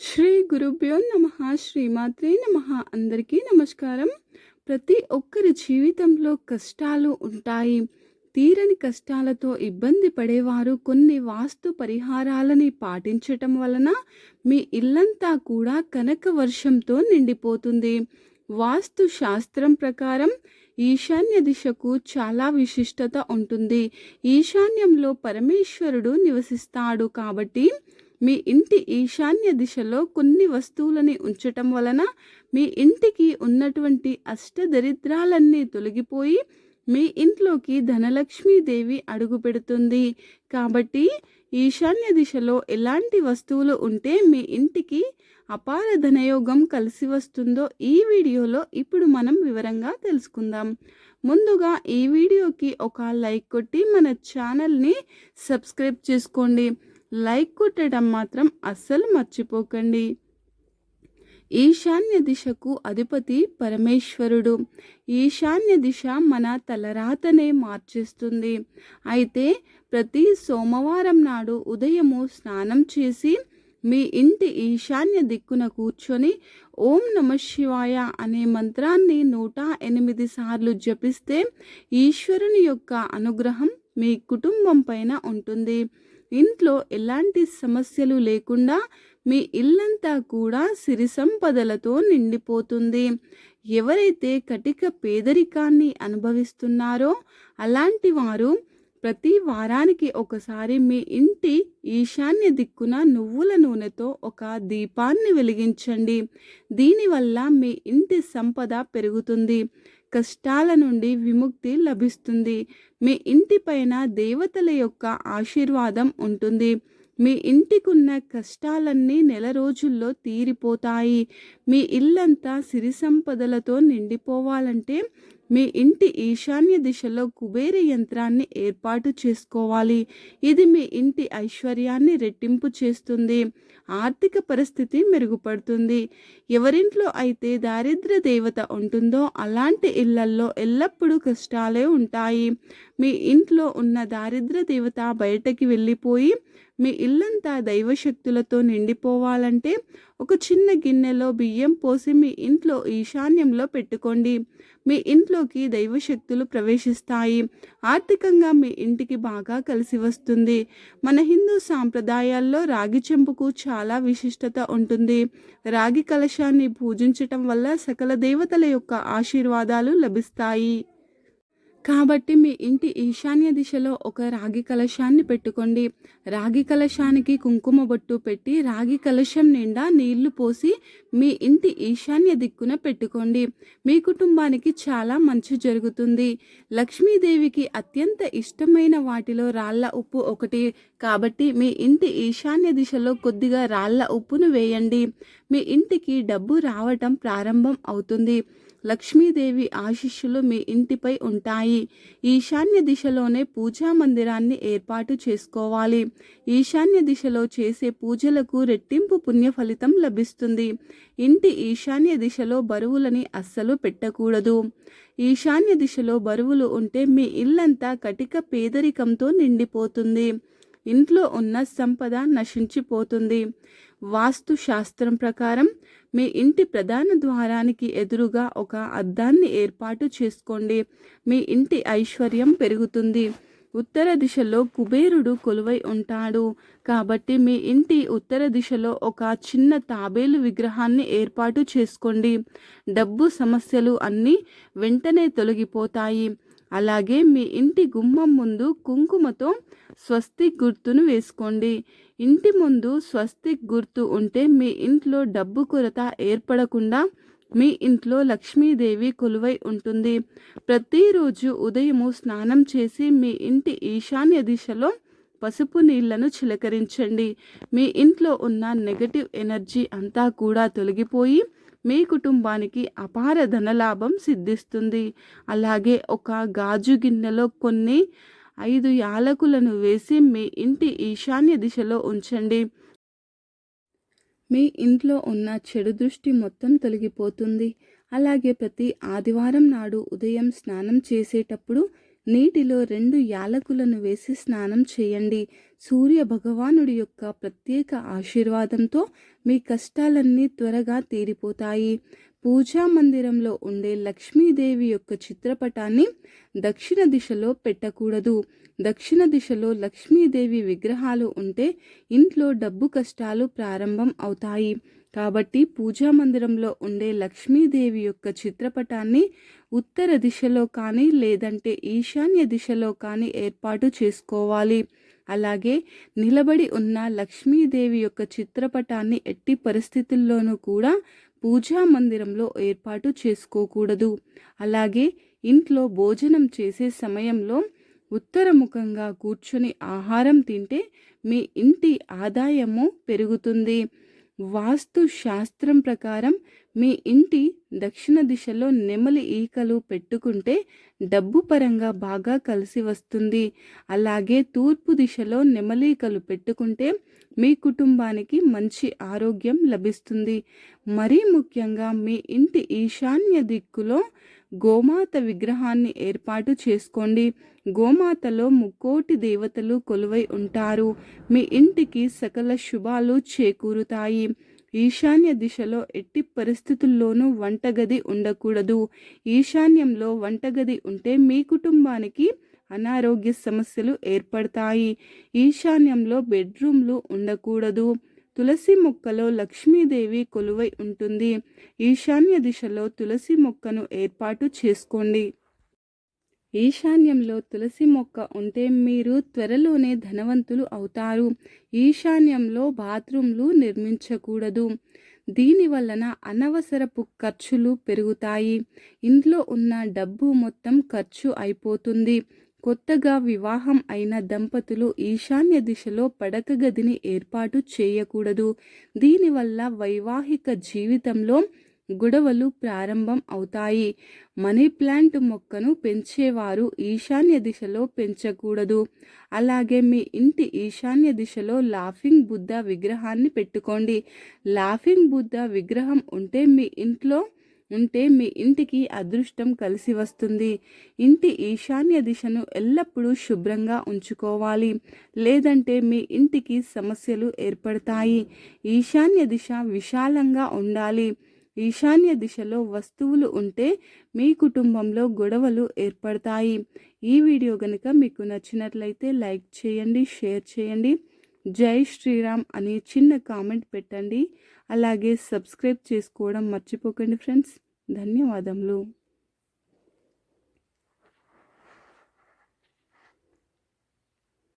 శ్రీ గురుభ్యో నమ శ్రీమాత్రే నమ. అందరికీ నమస్కారం. ప్రతి ఒక్కరి జీవితంలో కష్టాలు ఉంటాయి. తీరని కష్టాలతో ఇబ్బంది పడేవారు కొన్ని వాస్తు పరిహారాలని పాటించటం వలన మీ ఇల్లంతా కూడా కనక వర్షంతో నిండిపోతుంది. వాస్తు శాస్త్రం ప్రకారం ఈశాన్య దిశకు చాలా విశిష్టత ఉంటుంది. ఈశాన్యంలో పరమేశ్వరుడు నివసిస్తాడు కాబట్టి మీ ఇంటి ఈశాన్య దిశలో కొన్ని వస్తువులని ఉంచటం వలన మీ ఇంటికి ఉన్నటువంటి అష్టదరిద్రాలన్నీ తొలగిపోయి మీ ఇంట్లోకి ధనలక్ష్మీదేవి అడుగు పెడుతుంది. కాబట్టి ఈశాన్య దిశలో ఎలాంటి వస్తువులు ఉంటే మీ ఇంటికి అపార ధనయోగం కలిసి వస్తుందో ఈ వీడియోలో ఇప్పుడు మనం వివరంగా తెలుసుకుందాం. ముందుగా ఈ వీడియోకి ఒక లైక్ కొట్టి మన ఛానల్ని సబ్స్క్రైబ్ చేసుకోండి. లైక్ కొట్టడం మాత్రం అస్సలు మర్చిపోకండి. ఈశాన్య దిశకు అధిపతి పరమేశ్వరుడు. ఈశాన్య దిశ మన తలరాతనే మార్చేస్తుంది. అయితే ప్రతి సోమవారం నాడు ఉదయము స్నానం చేసి మీ ఇంటి ఈశాన్య దిక్కున కూర్చొని ఓం నమ శివాయ అనే మంత్రాన్ని నూట ఎనిమిది సార్లు జపిస్తే ఈశ్వరుని యొక్క అనుగ్రహం మీ కుటుంబం పైన ఉంటుంది. ఇంట్లో ఎలాంటి సమస్యలు లేకుండా మీ ఇల్లంతా కూడా సిరి సంపదలతో నిండిపోతుంది. ఎవరైతే కటిక పేదరికాన్ని అనుభవిస్తున్నారో అలాంటి వారు ప్రతి వారానికి ఒకసారి మీ ఇంటి ఈశాన్య దిక్కున నువ్వుల నూనెతో ఒక దీపాన్ని వెలిగించండి. దీనివల్ల మీ ఇంటి సంపద పెరుగుతుంది. కష్టాల నుండి విముక్తి లభిస్తుంది. మీ ఇంటిపైన దేవతల యొక్క ఆశీర్వాదం ఉంటుంది. మీ ఇంటికున్న కష్టాలన్నీ నెల రోజుల్లో తీరిపోతాయి. మీ ఇల్లంతా సిరి సంపదలతో నిండిపోవాలంటే మీ ఇంటి ఈశాన్య దిశలో కుబేర యంత్రాన్ని ఏర్పాటు చేసుకోవాలి. ఇది మీ ఇంటి ఐశ్వర్యాన్ని రెట్టింపు చేస్తుంది. ఆర్థిక పరిస్థితి మెరుగుపడుతుంది. ఎవరింట్లో అయితే దారిద్ర దేవత ఉంటుందో అలాంటి ఇళ్ళల్లో ఎల్లప్పుడూ కష్టాలే ఉంటాయి. మీ ఇంట్లో ఉన్న దారిద్ర దేవత బయటకి వెళ్ళిపోయి మీ ఇల్లంతా దైవశక్తులతో నిండిపోవాలంటే ఒక చిన్న గిన్నెలో బియ్యం పోసి మీ ఇంట్లో ఈశాన్యంలో పెట్టుకోండి. మీ ఇంట్లోకి దైవశక్తులు ప్రవేశిస్తాయి. ఆర్థికంగా మీ ఇంటికి బాగా కలిసి వస్తుంది. మన హిందూ సాంప్రదాయాల్లో రాగి చెంపుకు చాలా విశిష్టత ఉంటుంది. రాగి కలశాన్ని పూజించటం వల్ల సకల దేవతల యొక్క ఆశీర్వాదాలు లభిస్తాయి. కాబట్టి మీ ఇంటి ఈశాన్య దిశలో ఒక రాగి కలశాన్ని పెట్టుకోండి. రాగి కలశానికి కుంకుమ బొట్టు పెట్టి రాగి కలశం నిండా నీళ్ళు పోసి మీ ఇంటి ఈశాన్య దిక్కున పెట్టుకోండి. మీ కుటుంబానికి చాలా మంచి జరుగుతుంది. లక్ష్మీదేవికి అత్యంత ఇష్టమైన వాటిలో రాళ్ళ ఉప్పు ఒకటి. కాబట్టి మీ ఇంటి ఈశాన్య దిశలో కొద్దిగా రాళ్ళ ఉప్పును వేయండి. మీ ఇంటికి డబ్బు రావటం ప్రారంభం అవుతుంది. లక్ష్మీదేవి ఆశీస్సులు మీ ఇంటిపై ఉంటాయి. ఈశాన్య దిశలోనే పూజా మందిరాన్ని ఏర్పాటు చేసుకోవాలి. ఈశాన్య దిశలో చేసే పూజలకు రెట్టింపు పుణ్య ఫలితం లభిస్తుంది. ఇంటి ఈశాన్య దిశలో బరువులని అస్సలు పెట్టకూడదు. ఈశాన్య దిశలో బరువులు ఉంటే మీ ఇల్లంతా కటిక పేదరికంతో నిండిపోతుంది. ఇంట్లో ఉన్న సంపద నశించిపోతుంది. వాస్తు శాస్త్రం ప్రకారం మీ ఇంటి ప్రధాన ద్వారానికి ఎదురుగా ఒక అద్దాన్ని ఏర్పాటు చేసుకోండి. మీ ఇంటి ఐశ్వర్యం పెరుగుతుంది. ఉత్తర దిశలో కుబేరుడు కొలువై ఉంటాడు. కాబట్టి మీ ఇంటి ఉత్తర దిశలో ఒక చిన్న తాబేలు విగ్రహాన్ని ఏర్పాటు చేసుకోండి. డబ్బు సమస్యలు అన్నీ వెంటనే తొలగిపోతాయి. అలాగే మీ ఇంటి గుమ్మం ముందు కుంకుమతో స్వస్తిక్ గుర్తును వేసుకోండి. ఇంటి ముందు స్వస్తిక్ గుర్తు ఉంటే మీ ఇంట్లో డబ్బు కొరత ఏర్పడకుండా మీ ఇంట్లో లక్ష్మీదేవి కొలువై ఉంటుంది. ప్రతిరోజు ఉదయము స్నానం చేసి మీ ఇంటి ఈశాన్య దిశలో పసుపు నీళ్ళను చిలకరించండి. మీ ఇంట్లో ఉన్న నెగటివ్ ఎనర్జీ అంతా కూడా తొలగిపోయి మీ కుటుంబానికి అపార ధనలాభం సిద్ధిస్తుంది. అలాగే ఒక గాజు గిన్నెలో కొన్ని ఐదు యాలకులను వేసి మీ ఇంటి ఈశాన్య దిశలో ఉంచండి. మీ ఇంట్లో ఉన్న చెడు దృష్టి మొత్తం తొలగిపోతుంది. అలాగే ప్రతి ఆదివారం నాడు ఉదయం స్నానం చేసేటప్పుడు నీటిలో రెండు యాలకులను వేసి స్నానం చేయండి. సూర్య భగవానుడి యొక్క ప్రత్యేక ఆశీర్వాదంతో మీ కష్టాలన్నీ త్వరగా తీరిపోతాయి. పూజా మందిరంలో ఉండే లక్ష్మీదేవి యొక్క చిత్రపటాన్ని దక్షిణ దిశలో పెట్టకూడదు. దక్షిణ దిశలో లక్ష్మీదేవి విగ్రహాలు ఉంటే ఇంట్లో డబ్బు కష్టాలు ప్రారంభం అవుతాయి. కాబట్టి పూజా మందిరంలో ఉండే లక్ష్మీదేవి యొక్క చిత్రపటాన్ని ఉత్తర దిశలో కానీ లేదంటే ఈశాన్య దిశలో కానీ ఏర్పాటు చేసుకోవాలి. అలాగే నిలబడి ఉన్న లక్ష్మీదేవి యొక్క చిత్రపటాన్ని ఎట్టి పరిస్థితుల్లోనూ కూడా పూజా మందిరంలో ఏర్పాటు చేసుకోకూడదు. అలాగే ఇంట్లో భోజనం చేసే సమయంలో ఉత్తరముఖంగా కూర్చొని ఆహారం తింటే మీ ఇంటి ఆదాయము పెరుగుతుంది. వాస్తు శాస్త్రం ప్రకారం మీ ఇంటి దక్షిణ దిశలో నెమలి ఈకలు పెట్టుకుంటే డబ్బు పరంగా బాగా కలిసి వస్తుంది. అలాగే తూర్పు దిశలో నెమలీకలు పెట్టుకుంటే మీ కుటుంబానికి మంచి ఆరోగ్యం లభిస్తుంది. మరీ ముఖ్యంగా మీ ఇంటి ఈశాన్య దిక్కులో గోమాత విగ్రహాన్ని ఏర్పాటు చేసుకోండి. గోమాతలో ముక్కోటి దేవతలు కొలువై ఉంటారు. మీ ఇంటికి సకల శుభాలు చేకూరుతాయి. ఈశాన్య దిశలో ఎట్టి పరిస్థితుల్లోనూ వంటగది ఉండకూడదు. ఈశాన్యంలో వంటగది ఉంటే మీ కుటుంబానికి అనారోగ్య సమస్యలు ఏర్పడతాయి. ఈశాన్యంలో బెడ్రూమ్లు ఉండకూడదు. తులసి మొక్కలో లక్ష్మీదేవి కొలువై ఉంటుంది. ఈశాన్య దిశలో తులసి మొక్కను ఏర్పాటు చేసుకోండి. ఈశాన్యంలో తులసి మొక్క ఉంటే మీరు త్వరలోనే ధనవంతులు అవుతారు. ఈశాన్యంలో బాత్రూంలు నిర్మించకూడదు. దీని వలన అనవసరపు ఖర్చులు పెరుగుతాయి. ఇంట్లో ఉన్న డబ్బు మొత్తం ఖర్చు అయిపోతుంది. కొత్తగా వివాహం అయిన దంపతులు ఈశాన్య దిశలో పడక గదిని ఏర్పాటు చేయకూడదు. దీనివల్ల వైవాహిక జీవితంలో గొడవలు ప్రారంభం అవుతాయి. మనీ ప్లాంట్ మొక్కను పెంచేవారు ఈశాన్య దిశలో పెంచకూడదు. అలాగే మీ ఇంటి ఈశాన్య దిశలో లాఫింగ్ బుద్ధ విగ్రహాన్ని పెట్టుకోండి. లాఫింగ్ బుద్ధ విగ్రహం ఉంటే మీ ఇంట్లో ఉంటే మీ ఇంటికి అదృష్టం కలిసి వస్తుంది. ఇంటి ఈశాన్య దిశను ఎల్లప్పుడూ శుభ్రంగా ఉంచుకోవాలి. లేదంటే మీ ఇంటికి సమస్యలు ఏర్పడతాయి. ఈశాన్య దిశ విశాలంగా ఉండాలి. ఈశాన్య దిశలో వస్తువులు ఉంటే మీ కుటుంబంలో గొడవలు ఏర్పడతాయి. ఈ వీడియో కనుక మీకు నచ్చినట్లయితే లైక్ చేయండి షేర్ చేయండి. జై శ్రీరామ్ అని చిన్న కామెంట్ పెట్టండి. అలాగే సబ్స్క్రైబ్ చేసుకోవడం మర్చిపోకండి ఫ్రెండ్స్. ధన్యవాదములు.